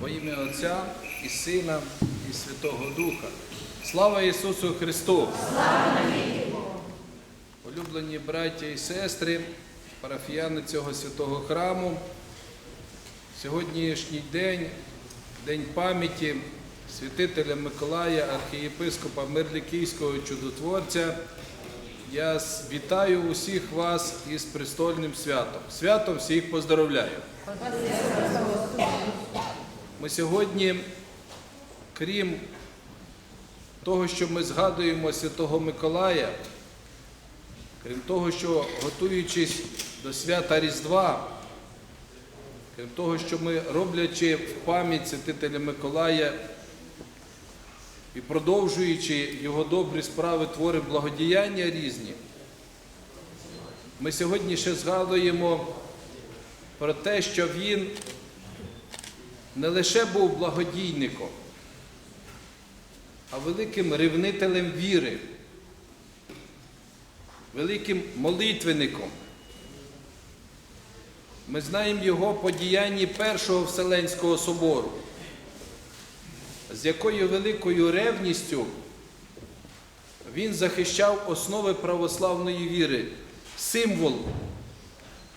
Во ім'я Отця і Сина, і Святого Духа. Слава Ісусу Христу! Улюблені браття і сестри, парафіяни цього святого храму. Сьогоднішній день, день пам'яті святителя Миколая, архієпископа Мирлікійського чудотворця. Я вітаю усіх вас із престольним святом. Святом всіх поздоровляю. Ми сьогодні, крім того, що ми згадуємо Святого Миколая, крім того, що готуючись до свята Різдва, крім того, що ми роблячи в пам'ять святителя Миколая і продовжуючи його добрі справи, твори благодіяння різні, ми сьогодні ще згадуємо про те, що він не лише був благодійником, а великим ревнителем віри, великим молитвенником. Ми знаємо його по діянні Першого Вселенського собору, з якою великою ревністю він захищав основи православної віри, символ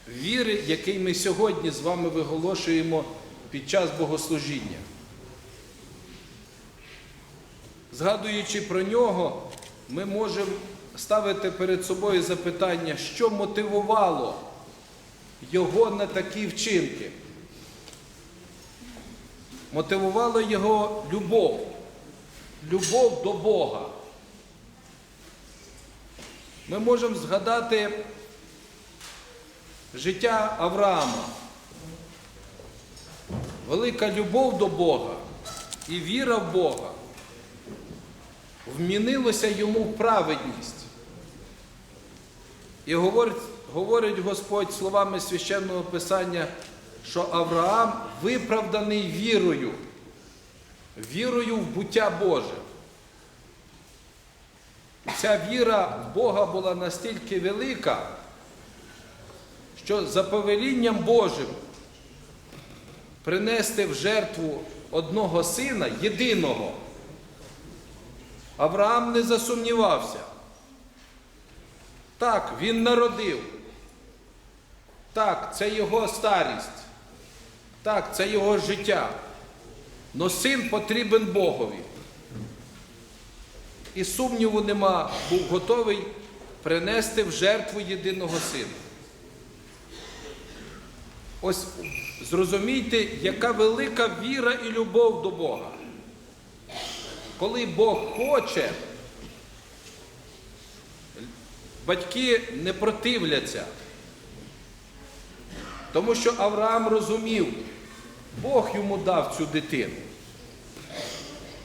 віри, який ми сьогодні з вами виголошуємо під час богослужіння. Згадуючи про нього, ми можемо ставити перед собою запитання, що мотивувало його на такі вчинки. Мотивувало його любов, любов до Бога. Ми можемо згадати життя Авраама. Велика любов до Бога і віра в Бога вмінилося йому праведність. І говорить, говорить Господь словами священного Писання, що Авраам виправданий вірою, вірою в буття Боже. Ця віра в Бога була настільки велика, що за повелінням Божим принести в жертву одного сина, єдиного, Авраам не засумнівався. Так, він народив. Так, це його старість. Так, це його життя. Но син потрібен Богові. І сумніву нема, був готовий принести в жертву єдиного сина. Ось зрозумійте, яка велика віра і любов до Бога. Коли Бог хоче, батьки не противляться. Тому що Авраам розумів, Бог йому дав цю дитину.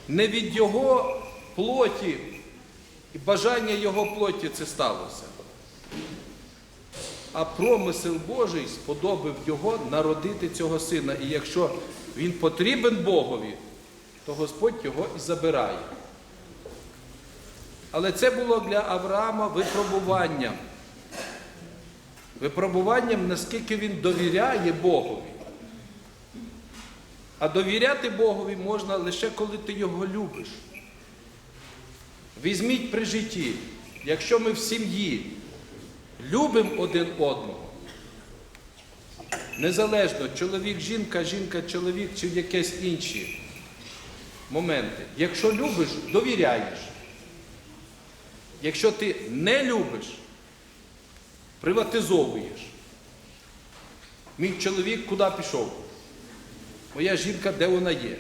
Не від його плоті і бажання його плоті це сталося. А промисел Божий сподобав його народити цього сина. І якщо він потрібен Богові, то Господь його і забирає. Але це було для Авраама випробуванням. Випробуванням, наскільки він довіряє Богові. А довіряти Богові можна лише коли ти його любиш. Візьміть при житті, якщо ми в сім'ї любимо один одного, незалежно чоловік, жінка, жінка, чоловік чи якісь інші моменти. Якщо любиш, довіряєш. Якщо ти не любиш, приватизовуєш. Мій чоловік куди пішов? Моя жінка, де вона є?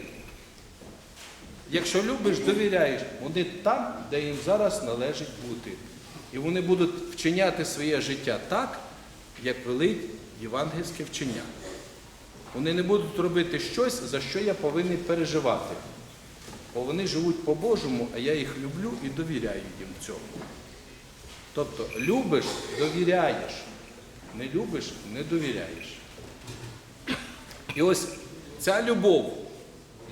Якщо любиш, довіряєш, вони там, де їм зараз належить бути. І вони будуть вчиняти своє життя так, як велить євангельське вчення. Вони не будуть робити щось, за що я повинен переживати. Бо вони живуть по-божому, а я їх люблю і довіряю їм цьому. Тобто, любиш, довіряєш. Не любиш, не довіряєш. І ось ця любов,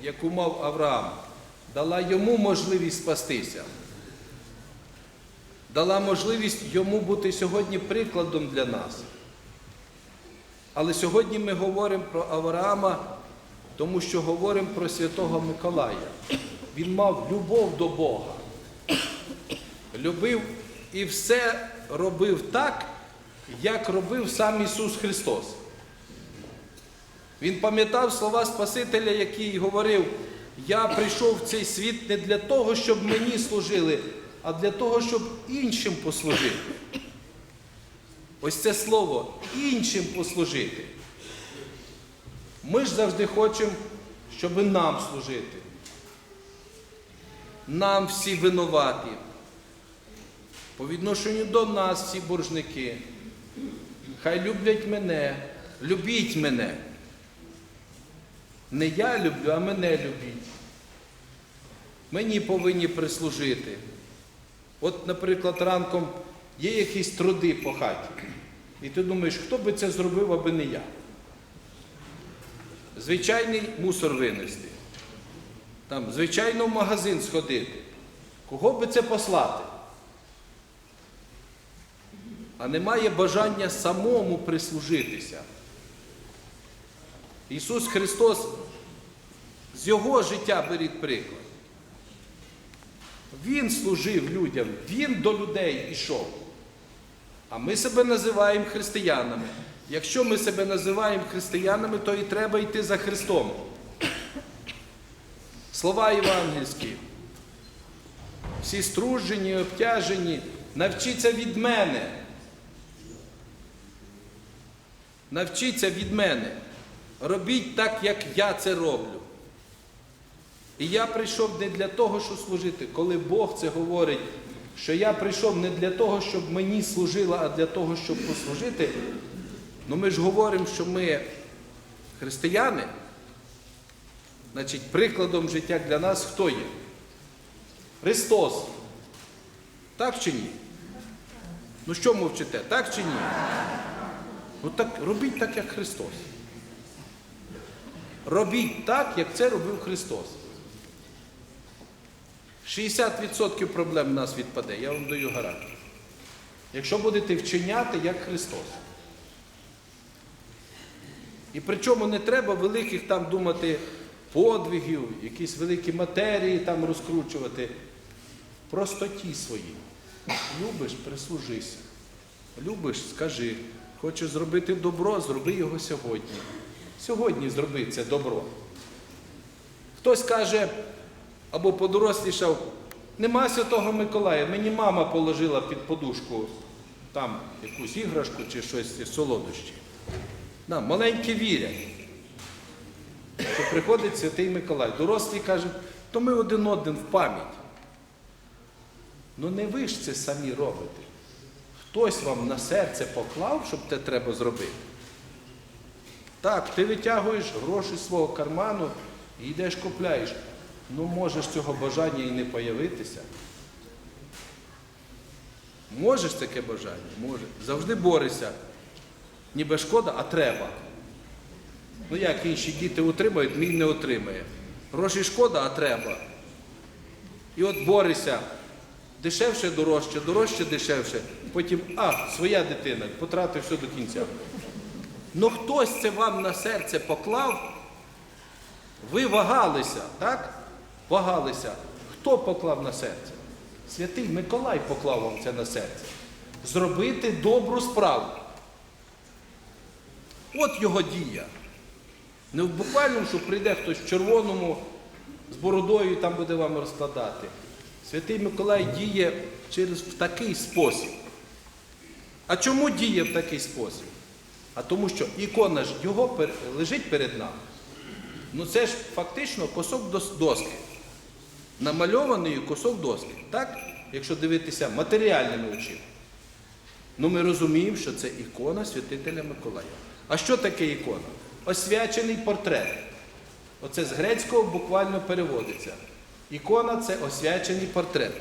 яку мав Авраам, дала йому можливість спастися. Дала можливість йому бути сьогодні прикладом для нас. Але сьогодні ми говоримо про Авраама Тому що говоримо про святого Миколая. Він мав любов до Бога. Любив і все робив так, як робив сам Ісус Христос. Він пам'ятав слова Спасителя, який говорив, я прийшов в цей світ не для того, щоб мені служили, а для того, щоб іншим послужити. Ось це слово іншим послужити. Ми ж завжди хочемо, щоб нам служити. Нам всі винуваті. По відношенню до нас всі боржники. Хай люблять мене, любіть мене. Не я люблю, а мене любіть. Мені повинні прислужити. От, наприклад, ранком є якісь труди по хаті. І ти думаєш, хто би це зробив, аби не я? Звичайний мусор винести. Там, звичайно, в магазин сходити. Кого би це послати? А немає бажання самому прислужитися. Ісус Христос з Його життя беріть приклад. Він служив людям, Він до людей йшов. А ми себе називаємо християнами. Якщо ми себе називаємо християнами, то і треба йти за Христом. Слова євангельські. Всі стружені, обтяжені, навчіться від мене. Навчіться від мене. Робіть так, як я це роблю. І я прийшов не для того, щоб служити. Коли Бог це говорить, що я прийшов не для того, щоб мені служило, а для того, щоб послужити. Ну ми ж говоримо, що ми християни. Значить, прикладом життя для нас хто є? Христос. Так чи ні? Ну що мовчите? Так чи ні? Ну так робіть так, як Христос. Робіть так, як це робив Христос. 60% проблем в нас відпаде, я вам даю гарантію. Якщо будете вчиняти як Христос. І причому не треба великих там думати подвигів, якісь великі матерії там розкручувати. Простоті своїй. Любиш, прислужися. Любиш, скажи. Хочеш зробити добро, зроби його сьогодні. Сьогодні зроби це добро. Хтось каже, або подорослішав, нема Святого Миколая, мені мама положила під подушку там якусь іграшку чи щось солодощі. Да, маленькі вірять, що приходить Святий Миколай. Дорослі кажуть, то ми один один в пам'ять. Ну не ви ж це самі робите. Хтось вам на серце поклав, щоб це треба зробити. Так, ти витягуєш гроші з свого карману і йдеш купляєш. Ну можеш цього бажання і не появитися. Можеш таке бажання? Може. Завжди борися. Ніби шкода, а треба. Ну як інші діти отримають, мій не отримає. Гроші шкода, а треба. І от борися. Дешевше, дорожче, дорожче, дешевше. Потім, а, своя дитина, потратив все до кінця. Ну хтось це вам на серце поклав, ви вагалися, так? Вагалися. Хто поклав на серце? Святий Миколай поклав вам це на серце. Зробити добру справу. От його дія. Не в буквальному, що прийде хтось в червоному з бородою і там буде вам розкладати. Святий Миколай діє через в такий спосіб. А чому діє в такий спосіб? А тому що ікона ж його лежить перед нами. Ну це ж фактично кусок доски. Намальований кусок доски. Так? Якщо дивитися матеріальними очима. Ну ми розуміємо, що це ікона святителя Миколая. А що таке ікона? Освячений портрет. Оце з грецького буквально переводиться. Ікона це освячений портрет.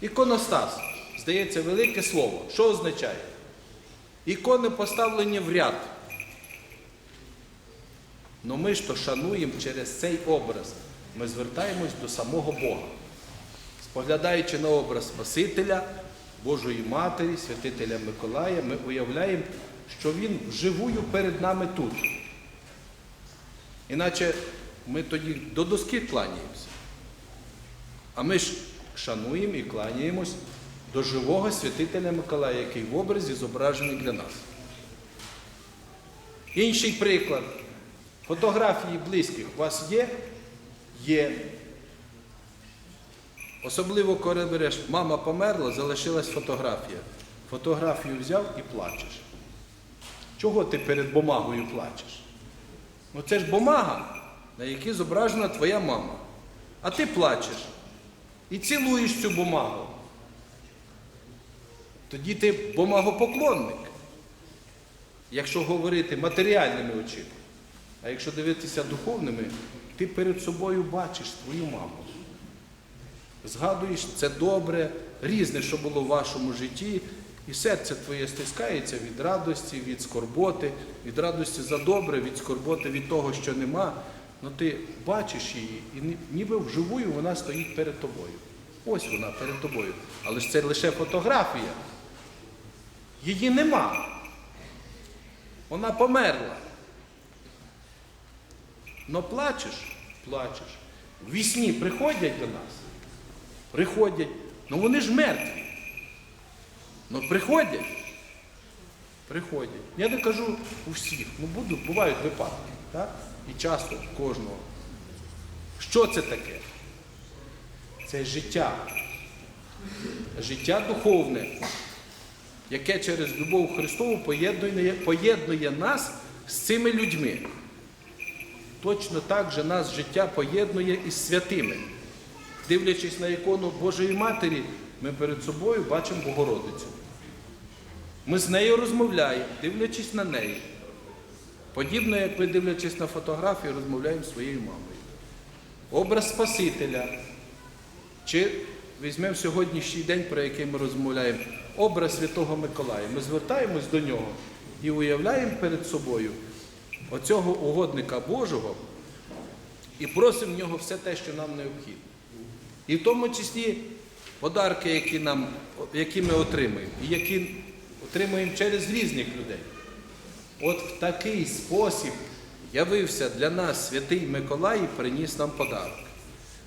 Іконостас, здається, велике слово. Що означає? Ікони поставлені в ряд. Ну ми ж то шануємо через цей образ. Ми звертаємось до самого Бога. Споглядаючи на образ Спасителя, Божої Матері, святителя Миколая, ми уявляємо, що Він вживую перед нами тут. Іначе ми тоді до доски кланяємося. А ми ж шануємо і кланяємось до живого святителя Миколая, який в образі зображений для нас. Інший приклад. Фотографії близьких у вас є? Є. Особливо, коли береш, мама померла, залишилась фотографія. Фотографію взяв і плачеш. Чого ти перед бумагою плачеш? Ну це ж бумага, на якій зображена твоя мама. А ти плачеш і цілуєш цю бумагу. Тоді ти бумагопоклонник. Якщо говорити матеріальними очима. А якщо дивитися духовними, ти перед собою бачиш твою маму. Згадуєш це добре, різне, що було в вашому житті, і серце твоє стискається від радості, від скорботи, від радості за добре, від скорботи від того, що нема. Ну ти бачиш її, і ніби вживую вона стоїть перед тобою. Ось вона перед тобою. Але ж це лише фотографія. Її нема. Вона померла. Но плачеш, плачеш. В вісні приходять до нас. Приходять. Ну вони ж мертві. Ну приходять. Приходять. Я не кажу у всіх. Ну будуть, бувають випадки. Так? І часто кожного. Що це таке? Це життя. Життя духовне, яке через любов Христову поєднує, поєднує нас з цими людьми. Точно так же нас життя поєднує із святими. Дивлячись на ікону Божої Матері, ми перед собою бачимо Богородицю. Ми з нею розмовляємо, дивлячись на неї. Подібно, як ми, дивлячись на фотографію, розмовляємо зі своєю мамою. Образ Спасителя. Чи візьмемо сьогоднішній день, про який ми розмовляємо, образ Святого Миколая. Ми звертаємось до нього і уявляємо перед собою оцього угодника Божого і просимо в нього все те, що нам необхідно. І в тому числі подарки, які, нам, які ми отримуємо, і які отримуємо через різних людей. От в такий спосіб явився для нас святий Миколай і приніс нам подарок.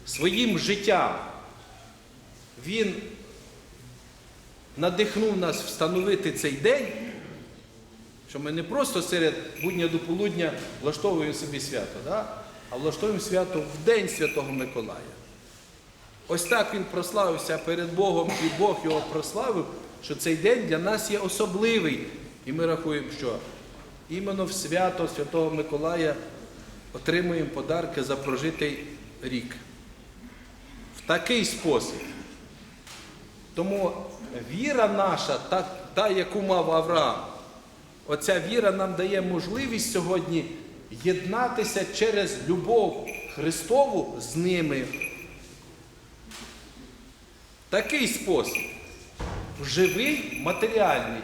Своїм життям він надихнув нас встановити цей день, що ми не просто серед будня до полудня влаштовуємо собі свято, да? а влаштовуємо свято в День Святого Миколая. Ось так він прославився перед Богом, і Бог його прославив, що цей день для нас є особливий. І ми рахуємо, що іменно в свято Святого Миколая отримуємо подарки за прожитий рік. В такий спосіб. Тому віра наша, та, та яку мав Авраам, оця віра нам дає можливість сьогодні єднатися через любов Христову з ними. Такий спосіб, живий, матеріальний,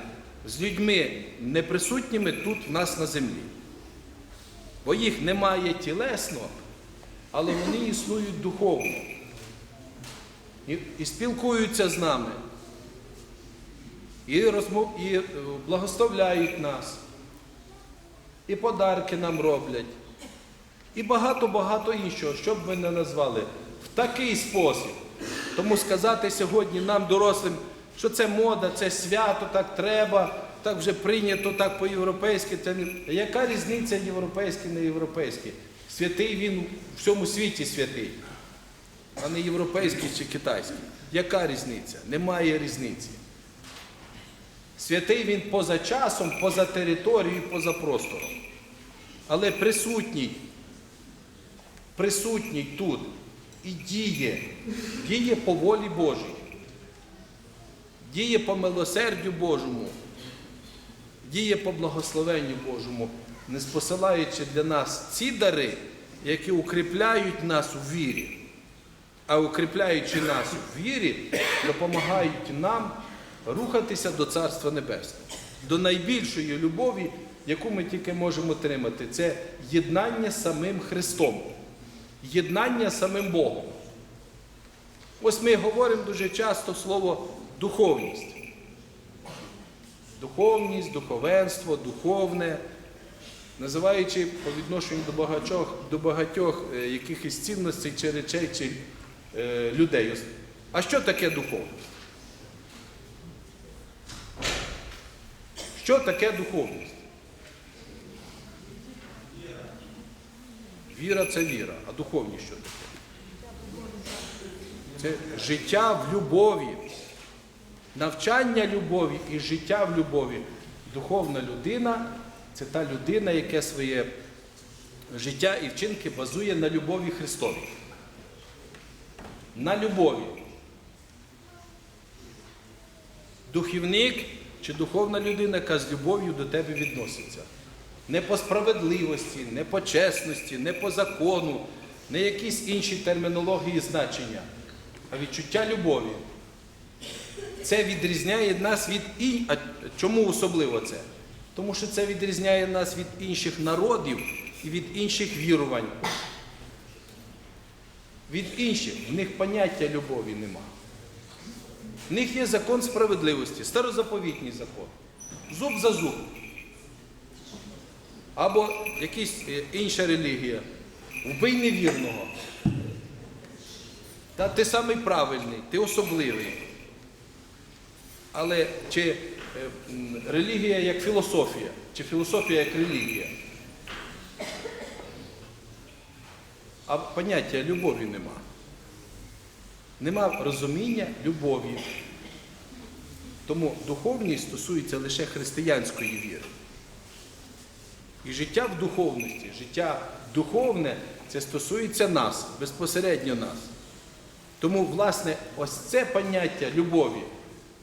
з людьми неприсутніми тут в нас на землі. Бо їх немає тілесно, але вони існують духовно. І, спілкуються з нами. І, розмов, і е, благословляють нас. І подарки нам роблять. І багато-багато іншого, що б ми не назвали, в такий спосіб. Тому сказати сьогодні нам, дорослим, що це мода, це свято, так треба, так вже прийнято, так по-європейськи. Це. Яка різниця європейський, не європейський? Святий він в всьому світі святий, а не європейський чи китайський. Яка різниця? Немає різниці. Святий він поза часом, поза територією, поза простором. Але присутній, присутній тут і діє, діє по волі Божій, діє по милосердю Божому, діє по благословенню Божому, не спосилаючи для нас ці дари, які укріпляють нас у вірі, а укріпляючи нас у вірі, допомагають нам рухатися до Царства Небесного, до найбільшої любові, яку ми тільки можемо отримати. Це єднання з самим Христом, єднання з самим Богом. Ось ми говоримо дуже часто слово духовність. Духовність, духовенство, духовне. називаючи по відношенню до багатьох, до багатьох е, якихось цінностей чи речей чи е, людей. А що таке духовність? Що таке духовність? Віра це віра, а духовність що таке? Це життя в любові, навчання любові і життя в любові. Духовна людина це та людина, яка своє життя і вчинки базує на любові Христовій. На любові. Духівник чи духовна людина, яка з любов'ю до тебе відноситься. Не по справедливості, не по чесності, не по закону, не якісь інші термінології значення, а відчуття любові. Це відрізняє нас від ін... А чому особливо це? Тому що це відрізняє нас від інших народів і від інших вірувань. Від інших. В них поняття любові нема. В них є закон справедливості, старозаповітній закон. Зуб за зуб. Або якась е, інша релігія. Вбий невірного. Та ти самий правильний, ти особливий. Але чи е, релігія як філософія, чи філософія як релігія? А поняття любові нема. Нема розуміння любові. Тому духовність стосується лише християнської віри. І життя в духовності, життя духовне це стосується нас, безпосередньо нас. Тому, власне, ось це поняття любові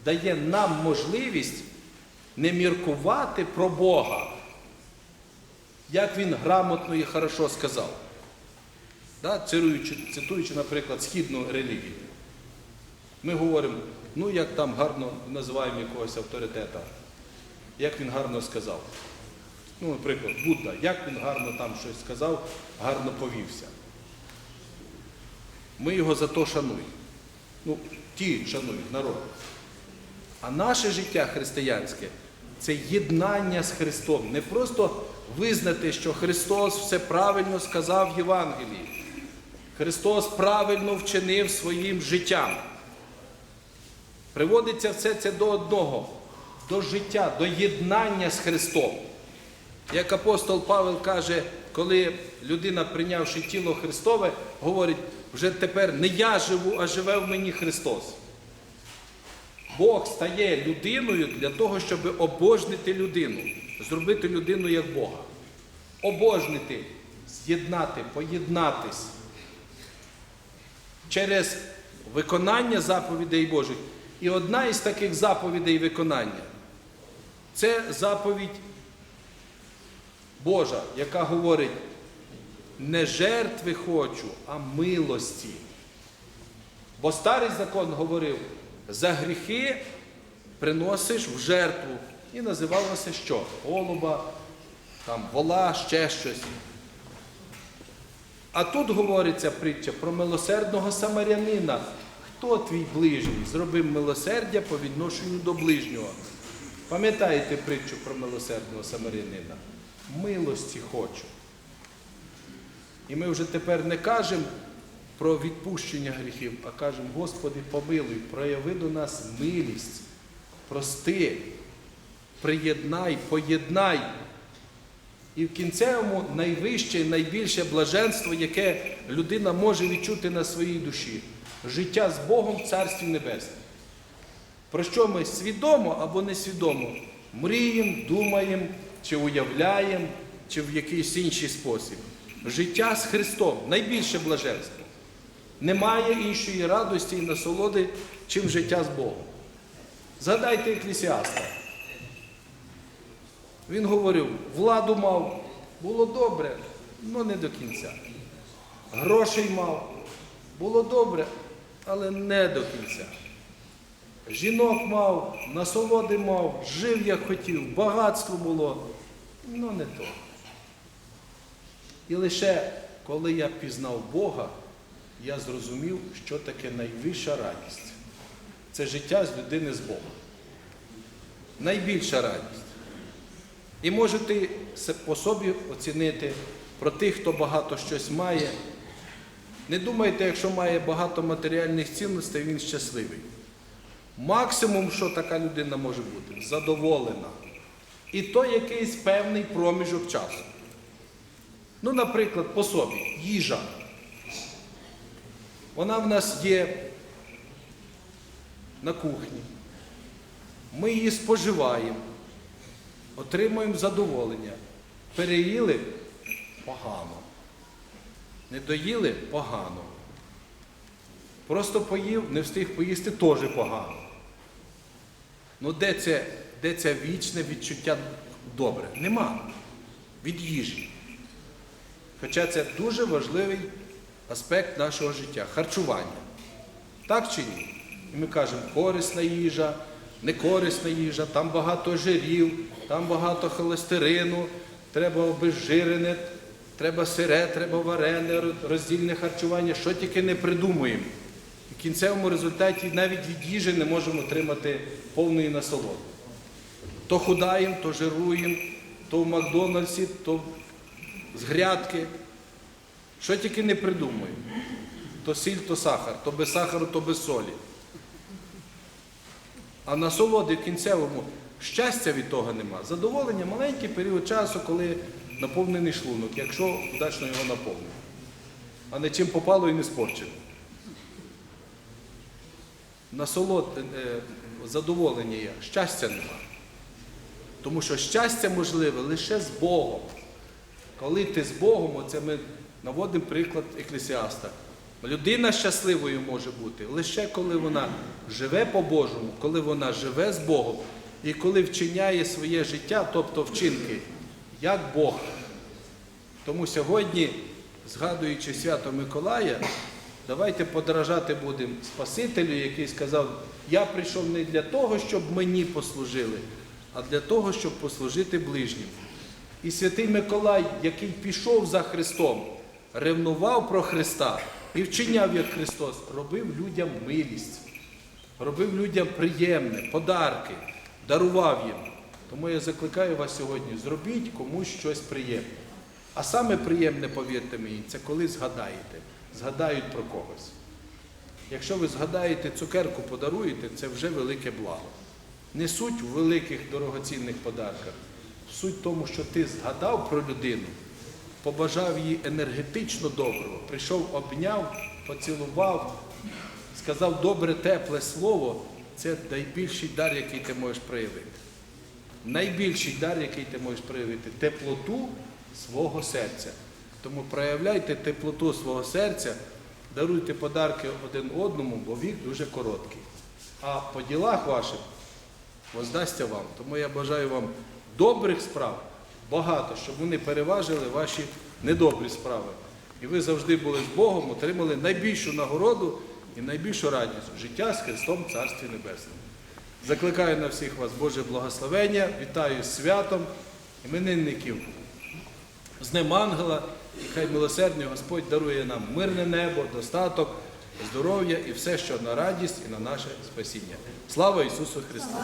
дає нам можливість не міркувати про Бога, як він грамотно і хорошо сказав, да? цитуючи, цитуючи, наприклад, східну релігію. Ми говоримо, ну як там гарно називаємо якогось авторитета, як він гарно сказав. Ну, наприклад, Будда, як він гарно там щось сказав, гарно повівся. Ми його за то шануємо. Ну, ті шанують народ. А наше життя християнське це єднання з Христом. Не просто визнати, що Христос все правильно сказав в Євангелії. Христос правильно вчинив своїм життям. Приводиться все це до одного, до життя, до єднання з Христом. Як апостол Павел каже, коли людина, прийнявши тіло Христове, говорить, вже тепер не я живу, а живе в мені Христос. Бог стає людиною для того, щоб обожнити людину, зробити людину як Бога. Обожнити, з'єднати, поєднатись через виконання заповідей Божих. І одна із таких заповідей виконання це заповідь Божа, яка говорить, не жертви хочу, а милості. Бо старий закон говорив, за гріхи приносиш в жертву. І називалося що? Голуба, там, вола, ще щось. А тут говориться притча про милосердного самарянина. Хто твій ближній? Зробив милосердя по відношенню до ближнього. Пам'ятаєте притчу про милосердного самарянина? Милості хочу. І ми вже тепер не кажемо про відпущення гріхів, а кажемо, Господи, помилуй, прояви до нас милість, прости, приєднай, поєднай. І в кінцевому найвище, найбільше блаженство, яке людина може відчути на своїй душі життя з Богом в Царстві Небесному. Про що ми свідомо або несвідомо мріємо, думаємо, чи уявляємо, чи в якийсь інший спосіб. Життя з Христом найбільше блаженство. Немає іншої радості і насолоди, чим життя з Богом. Згадайте еклесіаста. Він говорив, владу мав, було добре, але не до кінця. Грошей мав, було добре, але не до кінця. Жінок мав, насолоди мав, жив як хотів, багатство було, ну не то. І лише коли я пізнав Бога, я зрозумів, що таке найвища радість. Це життя з людини з Богом. Найбільша радість. І може ти се- по собі оцінити, про тих, хто багато щось має. Не думайте, якщо має багато матеріальних цінностей, він щасливий. Максимум, що така людина може бути, задоволена. І то якийсь певний проміжок часу. Ну, наприклад, по собі, їжа. Вона в нас є на кухні. Ми її споживаємо, отримуємо задоволення. Переїли погано. Не доїли погано. Просто поїв, не встиг поїсти теж погано. Ну де це, де це вічне відчуття добре? Нема. Від їжі. Хоча це дуже важливий аспект нашого життя харчування. Так чи ні? І ми кажемо, корисна їжа, некорисна їжа, там багато жирів, там багато холестерину, треба обезжирене, треба сире, треба варене, роздільне харчування, що тільки не придумуємо. В кінцевому результаті навіть від їжі не можемо отримати повної насолоди. То худаємо, то жируємо, то в Макдональдсі, то з грядки. Що тільки не придумуємо. То сіль, то сахар, то без сахару, то без солі. А насолоди кінцевому щастя від того нема. Задоволення маленький період часу, коли наповнений шлунок, якщо вдачно його наповнив. А не чим попало і не спорчено. Насолод, е, е, задоволення є, щастя нема. Тому що щастя можливе лише з Богом. Коли ти з Богом, оце ми наводимо приклад еклесіаста. Людина щасливою може бути лише коли вона живе по-божому, коли вона живе з Богом і коли вчиняє своє життя, тобто вчинки, як Бог. Тому сьогодні, згадуючи свято Миколая, давайте подражати будемо Спасителю, який сказав, я прийшов не для того, щоб мені послужили, а для того, щоб послужити ближнім. І святий Миколай, який пішов за Христом, ревнував про Христа і вчиняв як Христос, робив людям милість, робив людям приємне, подарки, дарував їм. Тому я закликаю вас сьогодні, зробіть комусь щось приємне. А саме приємне, повірте мені, це коли згадаєте, згадають про когось. Якщо ви згадаєте цукерку, подаруєте, це вже велике благо. Не суть в великих дорогоцінних подарках. Суть в тому, що ти згадав про людину, побажав їй енергетично доброго, прийшов, обняв, поцілував, сказав добре, тепле слово, це найбільший дар, який ти можеш проявити. Найбільший дар, який ти можеш проявити теплоту свого серця. Тому проявляйте теплоту свого серця, даруйте подарки один одному, бо вік дуже короткий. А по ділах ваших воздасться вам. Тому я бажаю вам добрих справ багато, щоб вони переважили ваші недобрі справи. І ви завжди були з Богом, отримали найбільшу нагороду і найбільшу радість життя з Христом в Царстві Небесному. Закликаю на всіх вас Боже благословення, вітаю з святом іменинників з Днем Ангела, і хай милосердний Господь дарує нам мирне небо, достаток, здоров'я і все, що на радість і на наше спасіння. Слава Ісусу Христу!